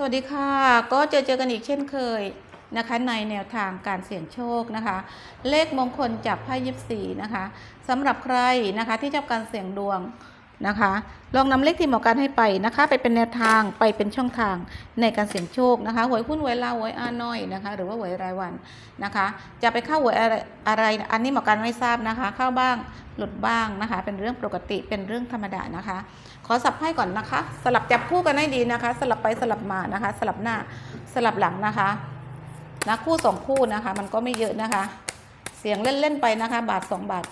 สวัสดีค่ะ ก็เจอเจอกันอีกเช่นเคยนะคะในแนวทางการเสี่ยงโชคนะคะ เลขมงคลจากไพ่ยิปซีนะคะสำหรับใครนะคะที่ชอบการเสี่ยงดวง นะคะ ลองนำเลขที่หมอการให้ไปนะคะ ไปเป็นแนวทางไปเป็นช่องทางในการเสี่ยงโชคนะคะหวยหุ้นหวยลาวหวยอาน้อยนะคะ หรือว่าหวยรายวันนะคะ จะไปเข้าหวยอะไรอะไร อันนี้หมอการไม่ทราบนะคะ เข้าบ้างหลุดบ้างนะคะ เป็นเรื่องปกติเป็นเรื่องธรรมดานะคะ ขอสับไพ่ก่อนนะคะ สลับจับคู่กันให้ดีนะคะ สลับไปสลับมานะคะ สลับหน้าสลับหลังนะคะนะคู่สองคู่นะคะ มันก็ไม่เยอะนะคะ เสียงเล่น ๆ ไปนะคะ บาทสองบาท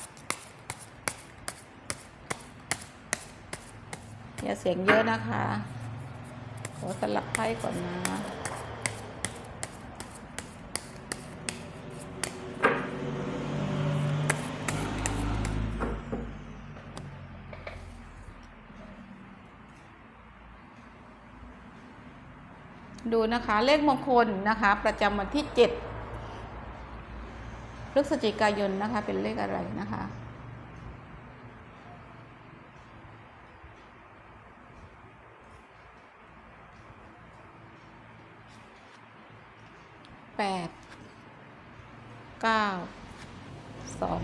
อย่าเสียงเยอะนะคะ ขอสลับไพ่ก่อนนะดูนะคะเลขมงคลนะคะ ประจำวันที่เจ็ดพฤศจิกายนนะคะ เป็นเลขอะไรนะคะ แปดเก้าสอง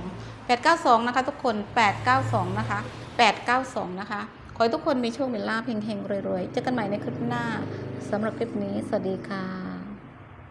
แปดเก้าสองนะคะ ทุกคนแปดเก้าสองนะคะแปดเก้าสองนะคะ ขอให้ทุกคนมีโชคมีลาภเฮงๆรวยๆ เจอกันใหม่ในคลิปหน้าสำหรับคลิปนี้ สวัสดีค่ะ